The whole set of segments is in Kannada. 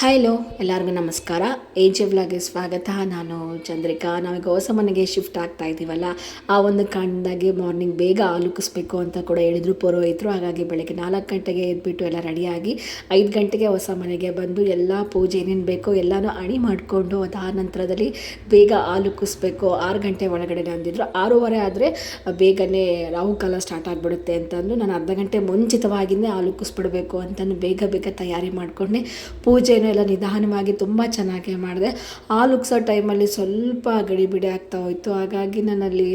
ಹಲೋ ಎಲ್ಲರಿಗೂ ನಮಸ್ಕಾರ. ಏಜ್ ಜೆ ಸ್ವಾಗತ. ನಾನು ಚಂದ್ರಿಕಾ. ನಾವೀಗ ಹೊಸ ಮನೆಗೆ ಶಿಫ್ಟ್ ಆಗ್ತಾ ಇದ್ದೀವಲ್ಲ ಆ ಒಂದು ಕಾರಣದಾಗೆ ಮಾರ್ನಿಂಗ್ ಬೇಗ ಆಲುಕಿಸ್ಬೇಕು ಅಂತ ಕೂಡ ಹೇಳಿದ್ರು ಪುರೋಹಿತರು. ಹಾಗಾಗಿ ಬೆಳಗ್ಗೆ ನಾಲ್ಕು ಗಂಟೆಗೆ ಎದ್ಬಿಟ್ಟು ಎಲ್ಲ ರೆಡಿಯಾಗಿ ಐದು ಗಂಟೆಗೆ ಹೊಸ ಮನೆಗೆ ಬಂದು ಎಲ್ಲ ಪೂಜೆ ಏನೇನು ಬೇಕೋ ಎಲ್ಲನೂ ಅಣಿ ಮಾಡಿಕೊಂಡು ಅದಾದ ನಂತರದಲ್ಲಿ ಬೇಗ ಆಲುಕಿಸ್ಬೇಕು. ಆರು ಗಂಟೆ ಒಳಗಡೆ ಅಂದಿದ್ರು. ಆರೂವರೆ ಆದರೆ ಬೇಗನೆ ರಾಹುಕಾಲ ಸ್ಟಾರ್ಟ್ ಆಗಿಬಿಡುತ್ತೆ ಅಂತಂದು ನಾನು ಅರ್ಧ ಗಂಟೆ ಮುಂಚಿತವಾಗಿಯೇ ಹಾಲುಕಿಸ್ಬಿಡ್ಬೇಕು ಅಂತಂದು ಬೇಗ ಬೇಗ ತಯಾರಿ ಮಾಡಿಕೊಂಡೆ. ಪೂಜೆನೂ ಎಲ್ಲ ನಿಧಾನವಾಗಿ ತುಂಬ ಚೆನ್ನಾಗಿ ಮಾಡಿದೆ. ಹಾಲು ಉಗ್ಸೋ ಟೈಮಲ್ಲಿ ಸ್ವಲ್ಪ ಗಡಿಬಿಡಿ ಆಗ್ತಾ ಹೋಯಿತು. ಹಾಗಾಗಿ ನಾನಲ್ಲಿ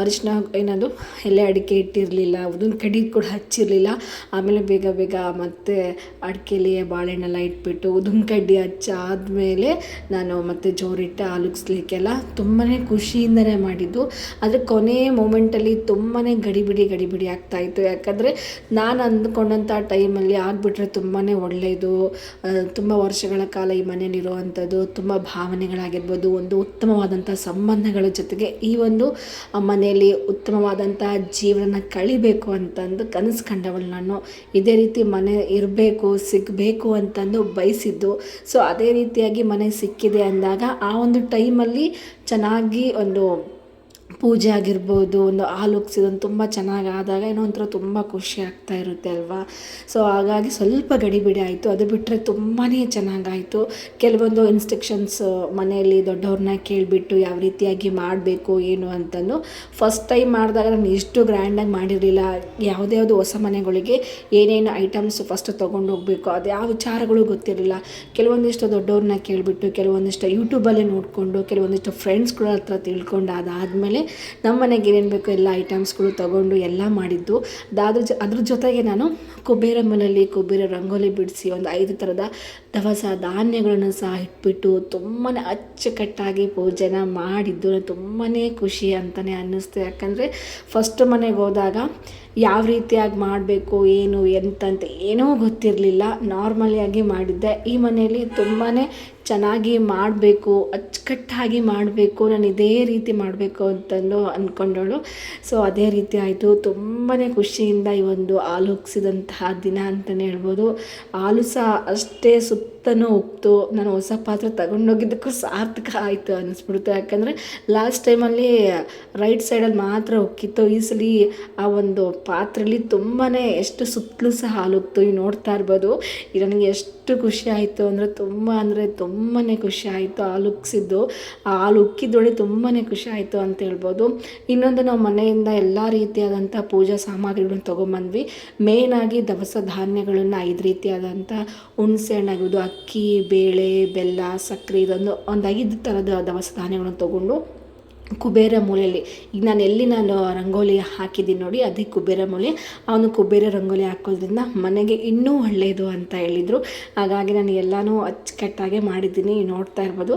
ಅರಿಶಿನ ಏನದು, ಎಲೆ ಅಡಿಕೆ ಇಟ್ಟಿರಲಿಲ್ಲ ಉದಿನ ಕಡಿ ಕೂಡ ಹಚ್ಚಿರಲಿಲ್ಲ. ಆಮೇಲೆ ಬೇಗ ಬೇಗ ಮತ್ತೆ ಅಡಿಕೆಲಿ ಬಾಳೆಹಣ್ಣೆಲ್ಲ ಇಟ್ಬಿಟ್ಟು ಉದುನ್ ಕಡ್ಡಿ ಹಚ್ಚಾದ್ಮೇಲೆ ನಾನು ಮತ್ತೆ ಜೋರಿಟ್ಟು ಹಾಲುಗ್ಸ್ಲಿಕ್ಕೆಲ್ಲ ತುಂಬಾ ಖುಷಿಯಿಂದನೇ ಮಾಡಿದ್ದು. ಆದರೆ ಕೊನೆಯ ಮೂಮೆಂಟಲ್ಲಿ ತುಂಬಾ ಗಡಿಬಿಡಿ ಗಡಿಬಿಡಿ ಆಗ್ತಾಯಿತ್ತು ಯಾಕಂದರೆ ನಾನು ಅಂದ್ಕೊಂಡಂಥ ಟೈಮಲ್ಲಿ ಆಗಿಬಿಟ್ರೆ ತುಂಬಾ ಒಳ್ಳೆಯದು ತುಂಬ ವರ್ಷಗಳ ಕಾಲ ಈ ಮನೆಯಲ್ಲಿರುವಂಥದ್ದು ತುಂಬ ಭಾವನೆಗಳಾಗಿರ್ಬೋದು, ಒಂದು ಉತ್ತಮವಾದಂಥ ಸಂಬಂಧಗಳ ಜೊತೆಗೆ ಈ ಒಂದು ಮನೆಯಲ್ಲಿ ಉತ್ತಮವಾದಂಥ ಜೀವನ ಕಳಿಬೇಕು ಅಂತಂದು ಕನಸು ಕಂಡವಳು ನಾನು. ಇದೇ ರೀತಿ ಮನೆ ಇರಬೇಕು, ಸಿಗಬೇಕು ಅಂತಂದು ಬಯಸಿದ್ದು. ಸೊ ಅದೇ ರೀತಿಯಾಗಿ ಮನೆ ಸಿಕ್ಕಿದೆ ಅಂದಾಗ ಆ ಒಂದು ಟೈಮಲ್ಲಿ ಚೆನ್ನಾಗಿ ಒಂದು ಪೂಜೆ ಆಗಿರ್ಬೋದು, ಒಂದು ಹಾಲು ಒಗ್ಸಿದೊಂದು ತುಂಬ ಚೆನ್ನಾಗಿ ಆದಾಗ ಏನೋ ಒಂಥರ ತುಂಬ ಖುಷಿ ಆಗ್ತಾ ಇರುತ್ತೆ ಅಲ್ವಾ? ಸೊ ಹಾಗಾಗಿ ಸ್ವಲ್ಪ ಗಡಿಬಿಡಿ ಆಯಿತು. ಅದು ಬಿಟ್ಟರೆ ತುಂಬಾ ಚೆನ್ನಾಗಾಯಿತು ಕೆಲವೊಂದು ಇನ್ಸ್ಟ್ರಕ್ಷನ್ಸ್ ಮನೆಯಲ್ಲಿ ದೊಡ್ಡವ್ರನ್ನ ಕೇಳಿಬಿಟ್ಟು ಯಾವ ರೀತಿಯಾಗಿ ಮಾಡಬೇಕು, ಏನು ಅಂತಂದು ಫಸ್ಟ್ ಟೈಮ್ ಮಾಡಿದಾಗ ನಾನು ಇಷ್ಟು ಗ್ರ್ಯಾಂಡಾಗಿ ಮಾಡಿರಲಿಲ್ಲ. ಯಾವುದೇ ಯಾವುದು ಹೊಸ ಮನೆಗಳಿಗೆ ಏನೇನು ಐಟಮ್ಸ್ ಫಸ್ಟ್ ತೊಗೊಂಡು ಹೋಗಬೇಕು, ಅದು ಯಾವ ವಿಚಾರಗಳು ಗೊತ್ತಿರಲಿಲ್ಲ. ಕೆಲವೊಂದಿಷ್ಟು ದೊಡ್ಡವ್ರನ್ನ ಕೇಳಿಬಿಟ್ಟು, ಕೆಲವೊಂದಿಷ್ಟು ಯೂಟ್ಯೂಬಲ್ಲೇ ನೋಡಿಕೊಂಡು, ಕೆಲವೊಂದಿಷ್ಟು ಫ್ರೆಂಡ್ಸ್ಗಳ ಹತ್ರ ತಿಳ್ಕೊಂಡು ಅದಾದಮೇಲೆ ನಮ್ಮ ಮನೆಗೆ ಏನೇನು ಬೇಕು ಎಲ್ಲ ಐಟಮ್ಸ್ಗಳು ತೊಗೊಂಡು ಎಲ್ಲ ಮಾಡಿದ್ದು. ಅದಾದ್ರ ಜೊ, ಅದ್ರ ಜೊತೆಗೆ ನಾನು ಕುಬೇರಮ್ಮನಲ್ಲಿ ಕುಬೇರ ರಂಗೋಲಿ ಬಿಡಿಸಿ ಒಂದು ಐದು ಥರದ ದವಸ ಧಾನ್ಯಗಳನ್ನು ಸಹ ಇಟ್ಬಿಟ್ಟು ತುಂಬಾ ಅಚ್ಚುಕಟ್ಟಾಗಿ ಪೂಜೆನ ಮಾಡಿದ್ದು ತುಂಬಾ ಖುಷಿ ಅಂತಲೇ ಅನ್ನಿಸ್ತು. ಯಾಕಂದರೆ ಫಸ್ಟ್ ಮನೆಗೆ ಹೋದಾಗ ಯಾವ ರೀತಿಯಾಗಿ ಮಾಡಬೇಕು, ಏನು, ಎಂತಂತ ಏನೂ ಗೊತ್ತಿರಲಿಲ್ಲ. ನಾರ್ಮಲಿಯಾಗಿ ಮಾಡಿದ್ದೆ. ಈ ಮನೆಯಲ್ಲಿ ತುಂಬಾ ಚೆನ್ನಾಗಿ ಮಾಡಬೇಕು, ಅಚ್ಚುಕಟ್ಟಾಗಿ ಮಾಡಬೇಕು, ನಾನು ಇದೇ ರೀತಿ ಮಾಡಬೇಕು ಅಂತಂದು ಅಂದ್ಕೊಂಡಳು ಸೊ ಅದೇ ರೀತಿ ಆಯಿತು. ತುಂಬಾ ಖುಷಿಯಿಂದ ಈ ಒಂದು ಹಾಲು ದಿನ ಅಂತಲೇ ಹೇಳ್ಬೋದು. ಹಾಲು ಸಹ ಅಷ್ಟೇ ಸುತ್ತನೂ ಒಪ್ತು, ನಾನು ಹೊಸ ಪಾತ್ರೆ ತಗೊಂಡೋಗಿದ್ದಕ್ಕೂ ಸಾರ್ಥಕ ಆಯಿತು, ಅನ್ನಿಸ್ಬಿಡುತ್ತೆ. ಯಾಕಂದರೆ ಲಾಸ್ಟ್ ಟೈಮಲ್ಲಿ ರೈಟ್ ಸೈಡಲ್ಲಿ ಮಾತ್ರ ಉಕ್ಕಿತ್ತು. ಈ ಸಲ ಆ ಒಂದು ಪಾತ್ರೆಯಲ್ಲಿ ತುಂಬಾ ಎಷ್ಟು ಸುತ್ತಲೂ ಸಹ ಹಾಲು ಉಕ್ತು. ಈಗ ನೋಡ್ತಾ ಇರ್ಬೋದು. ಇದು ನನಗೆ ಎಷ್ಟು ಖುಷಿ ಆಯಿತು ಅಂದರೆ ತುಂಬ ಅಂದರೆ ತುಂಬಾ ಖುಷಿ ಆಯಿತು ಹಾಲು ಉಕ್ಸಿದ್ದು. ಆ ಹಾಲು ಉಕ್ಕಿದ್ದೊಳೆ ತುಂಬಾ ಖುಷಿ ಆಯಿತು ಅಂತ ಹೇಳ್ಬೋದು. ಇನ್ನೊಂದು ನಾವು ಮನೆಯಿಂದ ಎಲ್ಲ ರೀತಿಯಾದಂಥ ಪೂಜಾ ಸಾಮಗ್ರಿಗಳನ್ನ ತೊಗೊಂಬಂದ್ವಿ. ಮೇಯ್ನಾಗಿ ದವಸ ಧಾನ್ಯಗಳನ್ನು ಐದು ರೀತಿಯಾದಂಥ ಹುಣಸೆ ಹಣ್ಣಾಗಿರ್ಬೋದು ಅಕ್ಕಿ ಬೇಳೆ ಬೆಲ್ಲ ಸಕ್ಕರೆ ಇದೊಂದು ಒಂದು ಐದು ಥರದ ದವಸ ಧಾನ್ಯಗಳನ್ನು ತೊಗೊಂಡು ಕುಬೇರ ಮೂಲೆಯಲ್ಲಿ. ಈಗ ನಾನು ಎಲ್ಲಿ ನಾನು ರಂಗೋಲಿ ಹಾಕಿದ್ದೀನಿ ನೋಡಿ, ಅದೇ ಕುಬೇರ ಮೂಲೆ. ಅವನು ಕುಬೇರ ರಂಗೋಲಿ ಹಾಕೋದ್ರಿಂದ ಮನೆಗೆ ಇನ್ನೂ ಒಳ್ಳೆಯದು ಅಂತ ಹೇಳಿದರು. ಹಾಗಾಗಿ ನಾನು ಎಲ್ಲನೂ ಅಚ್ಚುಕಟ್ಟಾಗೆ ಮಾಡಿದ್ದೀನಿ, ನೋಡ್ತಾ ಇರ್ಬೋದು.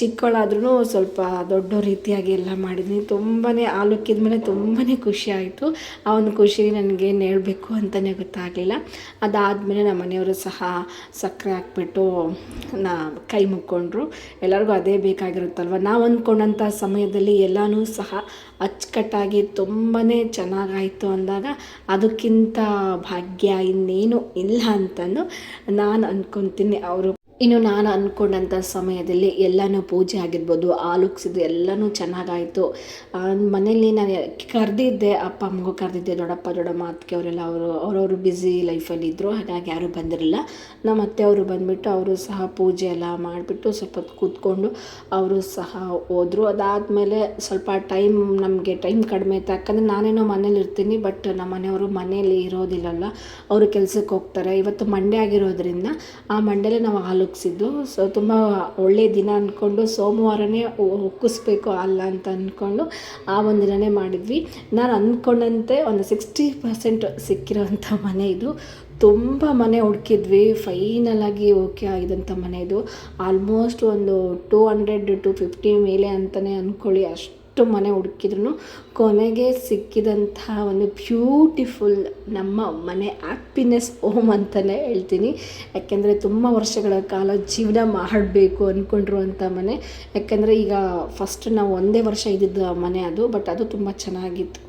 ಚಿಕ್ಕವಳಾದ್ರೂ ಸ್ವಲ್ಪ ದೊಡ್ಡ ರೀತಿಯಾಗಿ ಎಲ್ಲ ಮಾಡಿದ್ದೀನಿ. ತುಂಬಾ ಆಲುಕಿದ ಮೇಲೆ ತುಂಬಾ ಖುಷಿ ಆಯಿತು. ಆ ಒಂದು ಖುಷಿ ನನಗೆ ಹೇಳಬೇಕು ಅಂತಲೇ ಗೊತ್ತಾಗಲಿಲ್ಲ. ಅದಾದಮೇಲೆ ನಮ್ಮ ಮನೆಯವರು ಸಹ ಸಕ್ಕರೆ ಹಾಕ್ಬಿಟ್ಟು, ನಾ ಕೈ ಮುಕ್ಕೊಂಡ್ರು. ಎಲ್ಲರಿಗೂ ಅದೇ ಬೇಕಾಗಿರುತ್ತಲ್ವ? ನಾವು ಅಂದ್ಕೊಂಡಂಥ ಸಮಯದಲ್ಲಿ ಎಲ್ಲನೂ ಸಹ ಅಚ್ಚುಕಟ್ಟಾಗಿ ತುಂಬಾ ಚೆನ್ನಾಗಾಯಿತು ಅಂದಾಗ ಅದಕ್ಕಿಂತ ಭಾಗ್ಯ ಇನ್ನೇನು ಇಲ್ಲ ಅಂತಂದು ನಾನು ಅಂದ್ಕೊತೀನಿ ಅವರು ಇನ್ನು ನಾನು ಅಂದ್ಕೊಂಡಂಥ ಸಮಯದಲ್ಲಿ ಎಲ್ಲನೂ ಪೂಜೆ ಆಗಿರ್ಬೋದು ಆಲುಕ್ಸಿದ್ದು ಎಲ್ಲನೂ ಚೆನ್ನಾಗಾಯಿತು. ಮನೇಲಿ ನಾನು ಕರೆದಿದ್ದೆ, ಅಪ್ಪ, ಅಮ್ಮಗೂ ಕರೆದಿದ್ದೆ, ದೊಡ್ಡಪ್ಪ, ದೊಡ್ಡಮ್ಮ ಅದಕ್ಕೆ ಅವರೆಲ್ಲ ಅವರು, ಅವರವರು ಬ್ಯುಸಿ ಲೈಫಲ್ಲಿ ಇದ್ದರು ಹಾಗಾಗಿ ಯಾರೂ ಬಂದಿರಲಿಲ್ಲ. ನಮ್ಮ ಅತ್ತೆ ಅವರು ಬಂದುಬಿಟ್ಟು ಅವರು ಸಹ ಪೂಜೆ ಎಲ್ಲ ಮಾಡಿಬಿಟ್ಟು ಸ್ವಲ್ಪ ಕೂತ್ಕೊಂಡು ಅವರು ಸಹ ಹೋದರು. ಅದಾದಮೇಲೆ ಸ್ವಲ್ಪ ಟೈಮ್ ನಮಗೆ ಟೈಮ್ ಕಡಿಮೆ ಇತ್ತು ಯಾಕಂದರೆ ನಾನೇನೋ ಮನೇಲಿ ಇರ್ತೀನಿ ಬಟ್ ನಮ್ಮ ಮನೆಯವರು ಮನೇಲಿ ಇರೋದಿಲ್ಲಲ್ಲ, ಅವರು ಕೆಲಸಕ್ಕೆ ಹೋಗ್ತಾರೆ. ಇವತ್ತು ಮಂಡ್ಯ ಆಗಿರೋದ್ರಿಂದ ಆ ಮಂಡ್ಯಲ್ಲೇ ನಾವು ಹಾಲು ಉಗ್ಸಿದ್ದು ಸೊ ತುಂಬ ಒಳ್ಳೆಯ ದಿನ ಅಂದ್ಕೊಂಡು ಸೋಮವಾರನೇ ಉಕ್ಕಿಸ್ಬೇಕು ಅಲ್ಲ ಅಂತ ಅಂದ್ಕೊಂಡು ಆ ಒಂದು ದಿನವೇ ಮಾಡಿದ್ವಿ. ನಾನು ಅಂದ್ಕೊಂಡಂತೆ ಒಂದು ಸಿಕ್ಸ್ಟಿ ಪರ್ಸೆಂಟ್ ಸಿಕ್ಕಿರೋಂಥ ಮನೆ ಇದು. ತುಂಬ ಮನೆ ಹುಡುಕಿದ್ವಿ. ಫೈನಲಾಗಿ ಓಕೆ ಆಗಿದಂಥ ಮನೆ ಇದು. ಆಲ್ಮೋಸ್ಟ್ ಒಂದು ಟೂ ಹಂಡ್ರೆಡ್ ಟು ಫಿಫ್ಟಿ ಮೇಲೆ ಅಂತಲೇ ಅಂದ್ಕೊಳ್ಳಿ ಅಷ್ಟು ಮನೆ ಹುಡುಕಿದ್ರು ಕೊನೆಗೆ ಸಿಕ್ಕಿದಂತಹ ಒಂದು ಬ್ಯೂಟಿಫುಲ್ ನಮ್ಮ ಮನೆ ಹ್ಯಾಪಿನೆಸ್ ಹೋಮ್ ಅಂತಲೇ ಹೇಳ್ತೀನಿ. ಯಾಕೆಂದರೆ ತುಂಬ ವರ್ಷಗಳ ಕಾಲ ಜೀವನ ಮಾಡಬೇಕು ಅಂದ್ಕೊಂಡಿರುವಂಥ ಮನೆ. ಯಾಕೆಂದರೆ ಈಗ ಫಸ್ಟ್ ನಾವು ಒಂದೇ ವರ್ಷ ಇದ್ದಿದ್ದ ಮನೆ ಅದು ಬಟ್ ಅದು ತುಂಬ ಚೆನ್ನಾಗಿತ್ತು.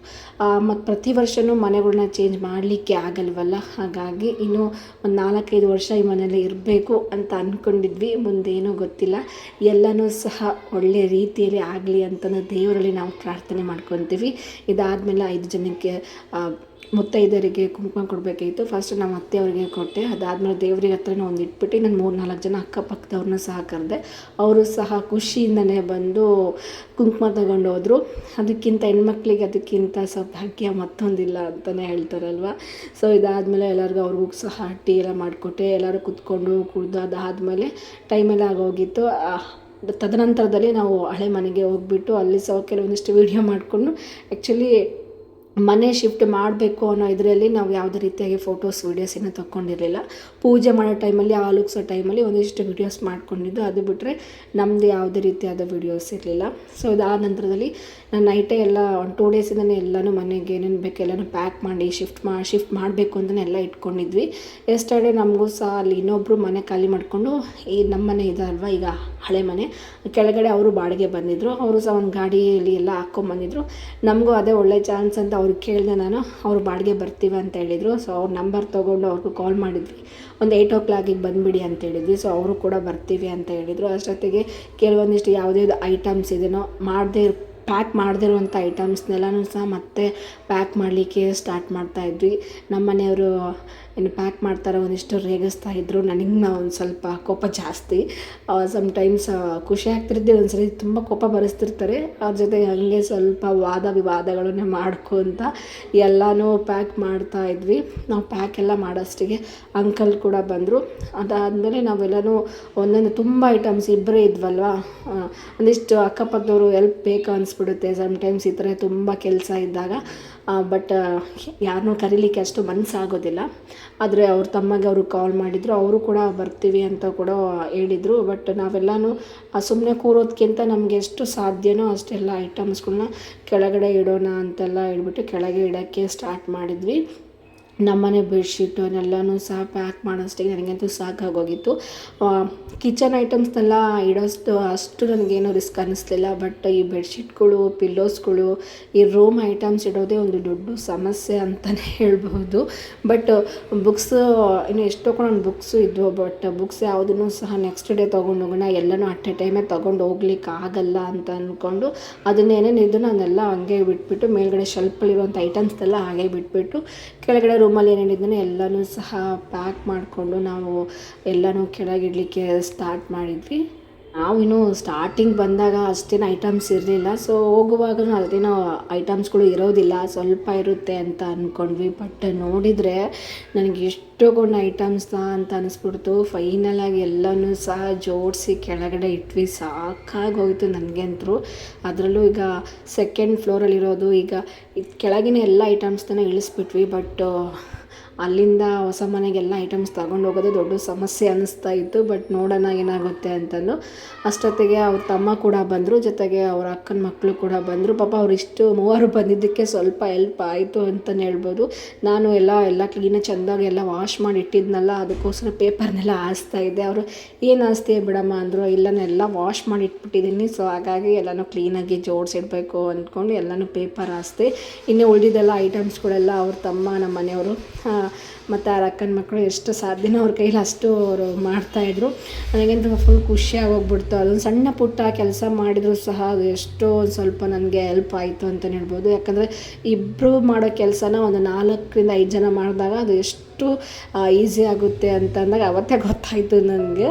ಮತ್ತು ಪ್ರತಿ ವರ್ಷವೂ ಮನೆಗಳನ್ನ ಚೇಂಜ್ ಮಾಡಲಿಕ್ಕೆ ಆಗಲ್ವಲ್ಲ? ಹಾಗಾಗಿ ಇನ್ನೂ ಒಂದು ನಾಲ್ಕೈದು ವರ್ಷ ಈ ಮನೇಲಿ ಇರಬೇಕು ಅಂತ ಅಂದ್ಕೊಂಡಿದ್ವಿ ಮುಂದೇನೂ ಗೊತ್ತಿಲ್ಲ. ಎಲ್ಲನೂ ಸಹ ಒಳ್ಳೆಯ ರೀತಿಯಲ್ಲಿ ಆಗಲಿ ಅಂತಲೂ ದೇವರಲ್ಲಿ ನಾವು ಪ್ರಾರ್ಥನೆ ಮಾಡ್ಕೊತೀವಿ. ಇದಾದಮೇಲೆ ಐದು ಜನಕ್ಕೆ ಮುತ್ತೈದರಿಗೆ ಕುಂಕುಮ ಕೊಡಬೇಕಾಗಿತ್ತು. ಫಸ್ಟ್ ನಮ್ಮ ಅತ್ತೆಯವ್ರಿಗೆ ಕೊಟ್ಟೆ. ಅದಾದಮೇಲೆ ದೇವರಿಗೆ ಹತ್ರನೇ ಒಂದು ಇಟ್ಬಿಟ್ಟು ನಾನು ಮೂರು ನಾಲ್ಕು ಜನ ಅಕ್ಕಪಕ್ಕದವ್ರನ್ನ ಸಹ ಕರೆದೆ. ಅವರು ಸಹ ಖುಷಿಯಿಂದನೇ ಬಂದು ಕುಂಕುಮ ತಗೊಂಡು ಹೋದರು. ಅದಕ್ಕಿಂತ ಹೆಣ್ಮಕ್ಳಿಗೆ ಅದಕ್ಕಿಂತ ಸೌಭಾಗ್ಯ ಮತ್ತೊಂದಿಲ್ಲ ಅಂತಲೇ ಹೇಳ್ತಾರಲ್ವ? ಸೊ ಇದಾದಮೇಲೆ ಎಲ್ಲರಿಗೂ ಅವ್ರಿಗೂ ಸಹ ಟೀ ಎಲ್ಲ ಮಾಡಿಕೊಟ್ಟೆ. ಎಲ್ಲರೂ ಕುತ್ಕೊಂಡು ಕುಡಿದು ಅದಾದಮೇಲೆ ಟೈಮೆಲ್ಲ ಆಗೋಗಿತ್ತು. ತದನಂತರದಲ್ಲಿ ನಾವು ಹಳೆ ಮನೆಗೆ ಹೋಗ್ಬಿಟ್ಟು ಅಲ್ಲಿ ಸಹ ಕೆಲವೊಂದಿಷ್ಟು ವೀಡಿಯೋ ಮಾಡಿಕೊಂಡು ಆ್ಯಕ್ಚುಲಿ ಮನೆ ಶಿಫ್ಟ್ ಮಾಡಬೇಕು ಅನ್ನೋ ಇದರಲ್ಲಿ ನಾವು ಯಾವುದೇ ರೀತಿಯಾಗಿ ಫೋಟೋಸ್, ವೀಡಿಯೋಸ್ ಏನೂ ತೊಗೊಂಡಿರಲಿಲ್ಲ ಪೂಜೆ ಮಾಡೋ ಟೈಮಲ್ಲಿ ಆಲುಕ್ಸೋ ಟೈಮಲ್ಲಿ ಒಂದಿಷ್ಟು ವೀಡಿಯೋಸ್ ಮಾಡ್ಕೊಂಡಿದ್ದು. ಅದು ಬಿಟ್ಟರೆ ನಮ್ಮದು ಯಾವುದೇ ರೀತಿಯಾದ ವೀಡಿಯೋಸ್ ಇರಲಿಲ್ಲ. ಸೊ ಅದಾದ ನಂತರದಲ್ಲಿ ನಾನು ನೈಟೇ ಎಲ್ಲ, ಒಂದು ಟೂ ಡೇಸಿಂದನೇ ಎಲ್ಲನೂ ಮನೆಗೆ ಏನೇನು ಬೇಕು ಎಲ್ಲನೂ ಪ್ಯಾಕ್ ಮಾಡಿ ಶಿಫ್ಟ್ ಮಾ ಶಿಫ್ಟ್ ಮಾಡಬೇಕು ಅಂತಲೇ ಎಲ್ಲ ಇಟ್ಕೊಂಡಿದ್ವಿ. ಎಸ್ಟರ್ಡೇ ನಮಗೂ ಸಹ ಅಲ್ಲಿ ಇನ್ನೊಬ್ಬರು ಮನೆ ಖಾಲಿ ಮಾಡಿಕೊಂಡು, ಈ ನಮ್ಮ ಮನೆ ಇದೆ ಅಲ್ವಾ, ಈಗ ಹಳೆ ಮನೆ. ಕೆಳಗಡೆ ಅವರು ಬಾಡಿಗೆ ಬಂದಿದ್ದರು ಅವರು ಸಹ ಒಂದು ಗಾಡಿಯಲ್ಲಿ ಎಲ್ಲ ಹಾಕ್ಕೊಂಬಂದಿದ್ರು ನಮಗೂ ಅದೇ ಒಳ್ಳೆ ಚಾನ್ಸ್ ಅಂತ ಅವ್ರಿಗೆ ಕೇಳಿದೆ ನಾನು, ಅವ್ರು ಬಾಡಿಗೆ ಬರ್ತೀವಿ ಅಂತ ಹೇಳಿದರು. ಸೊ ಅವ್ರ ನಂಬರ್ ತೊಗೊಂಡು ಅವ್ರಿಗೂ ಕಾಲ್ ಮಾಡಿದ್ವಿ. ಒಂದು ಏಯ್ಟ್ ಓ ಕ್ಲಾಕಿಗೆ ಬಂದುಬಿಡಿ ಅಂತ ಹೇಳಿದ್ವಿ. ಸೊ ಅವರು ಕೂಡ ಬರ್ತೀವಿ ಅಂತ ಹೇಳಿದರು. ಅಷ್ಟೊತ್ತಿಗೆ ಕೆಲವೊಂದಿಷ್ಟು ಯಾವುದೇ ಐಟಮ್ಸ್ ಇದೆಯೋ ಮಾಡದೇ ಪ್ಯಾಕ್ ಮಾಡದಿರುವಂಥ ಐಟಮ್ಸ್ನೆಲ್ಲನೂ ಸಹ ಮತ್ತೆ ಪ್ಯಾಕ್ ಮಾಡಲಿಕ್ಕೆ ಸ್ಟಾರ್ಟ್ ಮಾಡ್ತಾಯಿದ್ವಿ. ನಮ್ಮ ಮನೆಯವರು ಏನು ಪ್ಯಾಕ್ ಮಾಡ್ತಾರೆ ಒಂದಿಷ್ಟು ರೇಗಿಸ್ತಾ ಇದ್ದರು ನನಗೆ ಒಂದು ಸ್ವಲ್ಪ ಕೋಪ ಜಾಸ್ತಿ. ಸಮ್ಟೈಮ್ಸ್ ಖುಷಿ ಆಗ್ತಿರುತ್ತೆ. ಒಂದ್ಸರಿ ತುಂಬ ಕೋಪ ಬರೆಸ್ತಿರ್ತಾರೆ. ಅವ್ರ ಜೊತೆ ಹಾಗೆ ಸ್ವಲ್ಪ ವಾದ ವಿವಾದಗಳನ್ನೇ ಮಾಡ್ಕೊತ ಎಲ್ಲನೂ ಪ್ಯಾಕ್ ಮಾಡ್ತಾ ಇದ್ವಿ ನಾವು ಪ್ಯಾಕ್ ಎಲ್ಲ ಮಾಡೋಷ್ಟಿಗೆ ಅಂಕಲ್ ಕೂಡ ಬಂದರು. ಅದಾದಮೇಲೆ ನಾವೆಲ್ಲನೂ ಒಂದೊಂದು ತುಂಬ ಐಟಮ್ಸ್ ಇಬ್ಬರೇ ಇದ್ವಲ್ವ? ಒಂದಿಷ್ಟು ಅಕ್ಕಪಕ್ಕದವರು ಎಲ್ಪ್ ಬೇಕು ಅನಿಸ್ಬಿಡುತ್ತೆ ಸಮ್ಟೈಮ್ಸ್ ಈ ಥರ ತುಂಬ ಕೆಲಸ ಇದ್ದಾಗ. ಬಟ್ ಯಾರನ್ನೂ ಕರೀಲಿಕ್ಕೆ ಅಷ್ಟು ಮನಸ್ಸಾಗೋದಿಲ್ಲ ಆದರೆ ಅವ್ರ ತಮ್ಮಗೆ ಅವ್ರಿಗೆ ಕಾಲ್ ಮಾಡಿದರು. ಅವರು ಕೂಡ ಬರ್ತೀವಿ ಅಂತ ಕೂಡ ಹೇಳಿದರು. ಬಟ್ ನಾವೆಲ್ಲನೂ ಸುಮ್ಮನೆ ಕೂರೋದಕ್ಕಿಂತ ನಮಗೆ ಎಷ್ಟು ಸಾಧ್ಯನೋ ಅಷ್ಟೆಲ್ಲ ಐಟಮ್ಸ್ಗಳನ್ನ ಕೆಳಗಡೆ ಇಡೋಣ ಅಂತೆಲ್ಲ ಹೇಳ್ಬಿಟ್ಟು ಕೆಳಗೆ ಇಡೋಕ್ಕೆ ಸ್ಟಾರ್ಟ್ ಮಾಡಿದ್ವಿ. ನಮ್ಮನೆ ಬೆಡ್ಶೀಟು ಅದೆಲ್ಲನೂ ಸಹ ಪ್ಯಾಕ್ ಮಾಡೋಷ್ಟಿಗೆ ನನಗಂತೂ ಸಾಕಾಗೋಗಿತ್ತು. ಕಿಚನ್ ಐಟಮ್ಸ್ನೆಲ್ಲ ಇಡೋಷ್ಟು, ಅಷ್ಟು ನನಗೇನು ರಿಸ್ಕ್ ಅನ್ನಿಸ್ಲಿಲ್ಲ. ಬಟ್ ಈ ಬೆಡ್ಶೀಟ್ಗಳು, ಪಿಲ್ಲೋಸ್ಗಳು, ಈ ರೂಮ್ ಐಟಮ್ಸ್ ಇಡೋದೇ ಒಂದು ದೊಡ್ಡ ಸಮಸ್ಯೆ ಅಂತಲೇ ಹೇಳ್ಬೋದು ಬಟ್ ಬುಕ್ಸ್, ಇನ್ನು ಎಷ್ಟೋ ಕೂಡ ನನ್ನ ಬುಕ್ಸು ಇದ್ವು. ಬಟ್ ಬುಕ್ಸ್ ಯಾವುದನ್ನು ಸಹ ನೆಕ್ಸ್ಟ್ ಡೇ ತೊಗೊಂಡು ಹೋಗೋಣ, ಎಲ್ಲನೂ ಅಟ್ ಎ ಟೈಮೇ ತೊಗೊಂಡು ಹೋಗ್ಲಿಕ್ಕೆ ಆಗಲ್ಲ ಅಂತ ಅಂದ್ಕೊಂಡು ಅದನ್ನೇನೇನಿದ್ದು ನಾನೆಲ್ಲ ಹಂಗೆ ಬಿಟ್ಬಿಟ್ಟು, ಮೇಲ್ಗಡೆ ಶೆಲ್ಫಲ್ಲಿರುವಂಥ ಐಟಮ್ಸ್ನೆಲ್ಲ ಹಾಗೆ ಬಿಟ್ಬಿಟ್ಟು, ಕೆಳಗಡೆ ರೂಮಲ್ಲಿ ಏನೇನಿದ್ದಾನೆ ಎಲ್ಲನೂ ಸಹ ಪ್ಯಾಕ್ ಮಾಡಿಕೊಂಡು ನಾವು ಎಲ್ಲನೂ ಕೆಳಗಿಡಲಿಕ್ಕೆ ಸ್ಟಾರ್ಟ್ ಮಾಡಿದ್ವಿ. ನಾವು ಇನ್ನೂ ಸ್ಟಾರ್ಟಿಂಗ್ ಬಂದಾಗ ಅಷ್ಟೇನು ಐಟಮ್ಸ್ ಇರಲಿಲ್ಲ. ಸೊ ಹೋಗುವಾಗ ಅದೇನೋ ಐಟಮ್ಸ್ಗಳು ಇರೋದಿಲ್ಲ. ಸ್ವಲ್ಪ ಇರುತ್ತೆ ಅಂತ ಅಂದ್ಕೊಂಡ್ವಿ ಬಟ್ ನೋಡಿದರೆ ನನಗೆ ಎಷ್ಟೊಂದು ಐಟಮ್ಸ್ ಅಂತ ಅನಿಸ್ಬಿಡ್ತು. ಫೈನಲಾಗಿ ಎಲ್ಲನೂ ಸಹ ಜೋಡಿಸಿ ಕೆಳಗಡೆ ಇಟ್ವಿ. ಸಾಕಾಗೋಯ್ತು ನನಗಂತೂ ಅದರಲ್ಲೂ ಈಗ ಸೆಕೆಂಡ್ ಫ್ಲೋರಲ್ಲಿರೋದು ಈಗ ಕೆಳಗಿನ ಎಲ್ಲ ಐಟಮ್ಸ್ನ ಇಳಿಸ್ಬಿಟ್ವಿ. ಬಟ್ ಅಲ್ಲಿಂದ ಹೊಸ ಮನೆಗೆಲ್ಲ ಐಟಮ್ಸ್ ತಗೊಂಡು ಹೋಗೋದು ದೊಡ್ಡ ಸಮಸ್ಯೆ ಅನ್ನಿಸ್ತಾ ಇತ್ತು ಬಟ್ ನೋಡೋಣ ಏನಾಗುತ್ತೆ ಅಂತಂದು. ಅಷ್ಟೊತ್ತಿಗೆ ಅವ್ರ ತಮ್ಮ ಕೂಡ ಬಂದರು, ಜೊತೆಗೆ ಅವ್ರ ಅಕ್ಕನ ಮಕ್ಕಳು ಕೂಡ ಬಂದರು. ಪಾಪ ಅವರಿಷ್ಟು ಮೂವರು ಬಂದಿದ್ದಕ್ಕೆ ಸ್ವಲ್ಪ ಹೆಲ್ಪ್ ಆಯಿತು ಅಂತಲೇ ಹೇಳ್ಬೋದು. ನಾನು ಎಲ್ಲ ಎಲ್ಲ ಕ್ಲೀನಾಗಿ ಚೆಂದಾಗಿ ಎಲ್ಲ ವಾಶ್ ಮಾಡಿ ಇಟ್ಟಿದ್ನಲ್ಲ, ಅದಕ್ಕೋಸ್ಕರ ಪೇಪರ್ನೆಲ್ಲ ಹಾಸ್ತಾ ಇದ್ದೆ. ಅವರು, ಏನು ಹಾಸ್ತೀಯ ಬಿಡಮ್ಮ? ಅಂದರು. ಇಲ್ಲನೆಲ್ಲ ವಾಶ್ ಮಾಡಿ ಇಟ್ಬಿಟ್ಟಿದ್ದೀನಿ ಸೊ ಹಾಗಾಗಿ ಎಲ್ಲನೂ ಕ್ಲೀನಾಗಿ ಜೋಡಿಸಿಡ್ಬೇಕು ಅಂದ್ಕೊಂಡು ಎಲ್ಲನೂ ಪೇಪರ್ ಆಸ್ತಿ ಇನ್ನು ಉಳಿದಿದ್ದೆಲ್ಲ ಐಟಮ್ಸ್ಗಳೆಲ್ಲ ಅವ್ರ ತಮ್ಮ ನಮ್ಮ ಮನೆಯವರು ಮತ್ತು ಅವ್ರ ಅಕ್ಕನ ಮಕ್ಕಳು ಎಷ್ಟು ಸಾಧ್ಯನೋ ಅವ್ರ ಕೈಲಿ ಅಷ್ಟು ಅವರು ಮಾಡ್ತಾಯಿದ್ರು ನನಗಂತೂ ಫುಲ್ ಖುಷಿಯಾಗಿ ಹೋಗ್ಬಿಡ್ತು. ಅದೊಂದು ಸಣ್ಣ ಪುಟ್ಟ ಕೆಲಸ ಮಾಡಿದರೂ ಸಹ ಅದು ಎಷ್ಟೋ ಒಂದು ಸ್ವಲ್ಪ ನನಗೆ ಹೆಲ್ಪ್ ಆಯಿತು ಅಂತಲೇ ಹೇಳ್ಬೋದು. ಯಾಕಂದರೆ ಇಬ್ಬರು ಮಾಡೋ ಕೆಲಸನ ಒಂದು ನಾಲ್ಕರಿಂದ ಐದು ಜನ ಮಾಡಿದಾಗ ಅದು ಎಷ್ಟು ಈಸಿ ಆಗುತ್ತೆ ಅಂತ ಅಂದಾಗ ಅವತ್ತೇ ಗೊತ್ತಾಯಿತು ನನಗೆ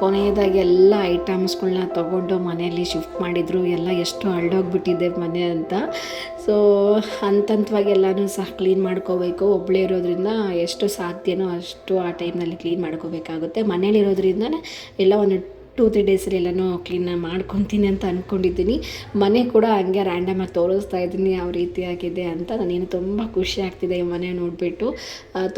ಕೊನೆಯದಾಗಿ ಎಲ್ಲ ಐಟಮ್ಸ್ಗಳನ್ನ ತೊಗೊಂಡು ಮನೆಯಲ್ಲಿ ಶಿಫ್ಟ್ ಮಾಡಿದರು, ಎಲ್ಲ ಎಷ್ಟು ಹಳ್ಳೋಗ್ಬಿಟ್ಟಿದೆ ಮನೆ ಅಂತ. ಸೊ ಹಂತಂತವಾಗಿ ಎಲ್ಲನೂ ಸಹ ಕ್ಲೀನ್ ಮಾಡ್ಕೋಬೇಕು. ಒಬ್ಬಳೇ ಇರೋದ್ರಿಂದ ಎಷ್ಟು ಸಾಧ್ಯನೋ ಅಷ್ಟು ಆ ಟೈಮ್ನಲ್ಲಿ ಕ್ಲೀನ್ ಮಾಡ್ಕೋಬೇಕಾಗುತ್ತೆ. ಮನೇಲಿರೋದ್ರಿಂದ ಎಲ್ಲ ಒಂದು ಟೂ, ತ್ರೀ ಡೇಸಲ್ಲಿ ಎಲ್ಲನೂ ಕ್ಲೀನ್ ಮಾಡ್ಕೊತೀನಿ ಅಂತ ಅಂದ್ಕೊಂಡಿದ್ದೀನಿ ಮನೆ ಕೂಡ ಹಂಗೆ ರ್ಯಾಂಡಮಾಗಿ ತೋರಿಸ್ತಾ ಇದ್ದೀನಿ ಯಾವ ರೀತಿಯಾಗಿದೆ ಅಂತ. ನಾನೇನು ತುಂಬ ಖುಷಿ ಆಗ್ತಿದೆ ಈ ಮನೆ ನೋಡಿಬಿಟ್ಟು.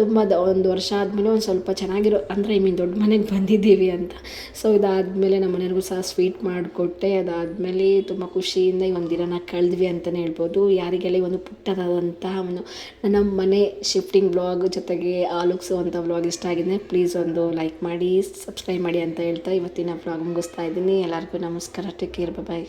ತುಂಬ ಒಂದು ವರ್ಷ ಆದಮೇಲೆ ಒಂದು ಸ್ವಲ್ಪ ಚೆನ್ನಾಗಿರೋ, ಅಂದರೆ ಐ ಮೀನ್ ದೊಡ್ಡ ಮನೆಗೆ ಬಂದಿದ್ದೀವಿ ಅಂತ. ಸೊ ಇದಾದಮೇಲೆ ನಮ್ಮ ಮನೆಯವ್ರಿಗೂ ಸಹ ಸ್ವೀಟ್ ಮಾಡಿಕೊಟ್ಟೆ. ಅದಾದಮೇಲೆ ತುಂಬ ಖುಷಿಯಿಂದ ಈ ಒಂದು ದಿನನ ಕಳೆದ್ವಿ ಅಂತಲೇ ಹೇಳ್ಬೋದು. ಯಾರಿಗೆಲ್ಲ ಒಂದು ಪುಟ್ಟದಾದಂತಹ ಒಂದು ನನ್ನ ಮನೆ ಶಿಫ್ಟಿಂಗ್ ಬ್ಲಾಗ್ ಜೊತೆಗೆ ಆ ಲುಕ್ಸು ಅಂತ ಬ್ಲಾಗ್ ಇಷ್ಟ ಆಗಿದೆ ಪ್ಲೀಸ್ ಒಂದು ಲೈಕ್ ಮಾಡಿ ಸಬ್ಸ್ಕ್ರೈಬ್ ಮಾಡಿ ಅಂತ ಹೇಳ್ತಾ ಇವತ್ತಿನ ಬ್ಲಾಗ್ ಮುಗಿಸ್ತಾ ಇದ್ದೀನಿ. ಎಲ್ಲರಿಗೂ ನಮಸ್ಕಾರ. Take care bye